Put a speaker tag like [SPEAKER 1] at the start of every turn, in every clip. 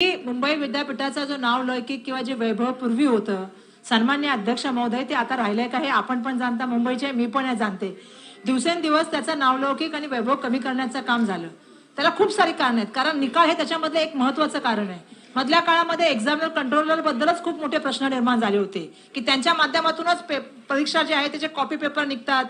[SPEAKER 1] की मुंबई विद्यापीठाचा जो नाव लौकिक किंवा जे वैभव पूर्वी होतं सन्मान्य अध्यक्ष महोदय ते आता राहिले का हे आपण पण जाणता मुंबईचे मी पण हे जाणते. दिवसेंदिवस त्याचं नावलौकिक आणि वैभव कमी करण्याचं काम झालं. त्याला खूप सारी कारण आहेत कारण निकाल हे त्याच्यामधलं एक महत्वाचं कारण आहे. मधल्या काळामध्ये एक्झामिनर कंट्रोलर बद्दलच खूप मोठे प्रश्न निर्माण झाले होते की त्यांच्या माध्यमातूनच पे- परीक्षा जे आहे त्याचे कॉपी पेपर निघतात.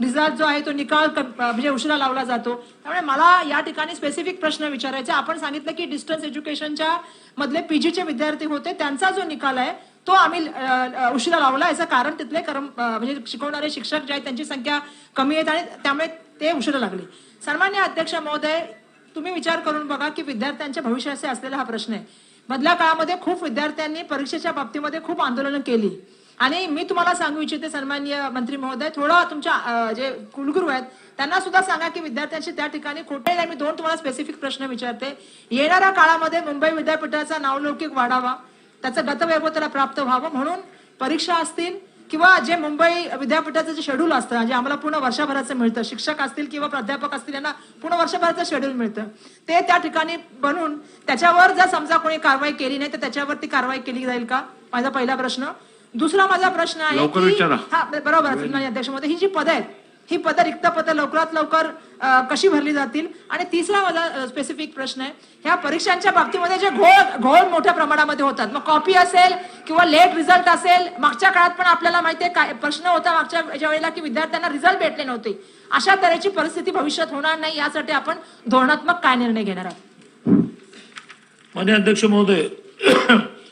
[SPEAKER 1] रिझल्ट जो आहे तो निकाल म्हणजे उशिरा लावला जातो. त्यामुळे मला या ठिकाणी स्पेसिफिक प्रश्न विचारायचे आपण सांगितलं की डिस्टन्स एज्युकेशनच्या मधले पीजीचे विद्यार्थी होते. त्यांचा जो निकाल आहे तो आम्ही उशिरा लावला. याचं कारण तिथले कर्म म्हणजे शिकवणारे शिक्षक जे आहेत त्यांची संख्या कमी आहेत आणि त्यामुळे ते उशिरा लागले. सन्मान्य अध्यक्ष महोदय तुम्ही विचार करून बघा की विद्यार्थ्यांच्या भविष्याचे असलेला हा प्रश्न आहे. मधल्या काळामध्ये खूप विद्यार्थ्यांनी परीक्षेच्या बाबतीमध्ये खूप आंदोलनं केली. आणि मी तुम्हाला सांगू इच्छिते सन्मान्य मंत्री महोदय थोडं तुमच्या जे कुलगुरू आहेत त्यांना सुद्धा सांगा की विद्यार्थ्यांशी त्या ठिकाणी खोटे नाही. मी दोन तुम्हाला स्पेसिफिक प्रश्न विचारते. येणाऱ्या काळामध्ये मुंबई विद्यापीठाचा नावलौकिक वाढावा त्याचं गतवैभव त्याला प्राप्त व्हावं म्हणून परीक्षा असतील किंवा जे मुंबई विद्यापीठाचं जे शेड्यूल असतं जे आम्हाला पूर्ण वर्षभराचं मिळतं शिक्षक असतील किंवा प्राध्यापक असतील यांना पूर्ण वर्षभराचं शेड्यूल मिळतं. ते त्या ठिकाणी बनून त्याच्यावर जर समजा कोणी कारवाई केली नाही तर त्याच्यावरती कारवाई केली जाईल का? माझा पहिला प्रश्न. दुसरा माझा प्रश्न आहे
[SPEAKER 2] लवकर
[SPEAKER 1] की-
[SPEAKER 2] विचारा.
[SPEAKER 1] हा बरोबर आहे, सन्माननीय अध्यक्ष महोदय ही जी पदं आहेत ही पदं रिक्त पदं लवकरात लवकर अ, कशी भरली जातील? आणि तिसरा माझा स्पेसिफिक प्रश्न आहे ह्या परीक्षांच्या बाबतीमध्ये जे घोळ घोळ मोठ्या प्रमाणामध्ये होतात मग कॉपी असेल किंवा लेट रिझल्ट असेल मागच्या काळात पण आपल्याला माहितीये काय प्रश्न होता मागच्या याच्या वेळेला की विद्यार्थ्यांना रिझल्ट भेटले नव्हते. अशा तऱ्हेची परिस्थिती भविष्यात होणार नाही यासाठी आपण धोरणात्मक काय निर्णय घेणार आहोत?
[SPEAKER 2] मान्य अध्यक्ष महोदय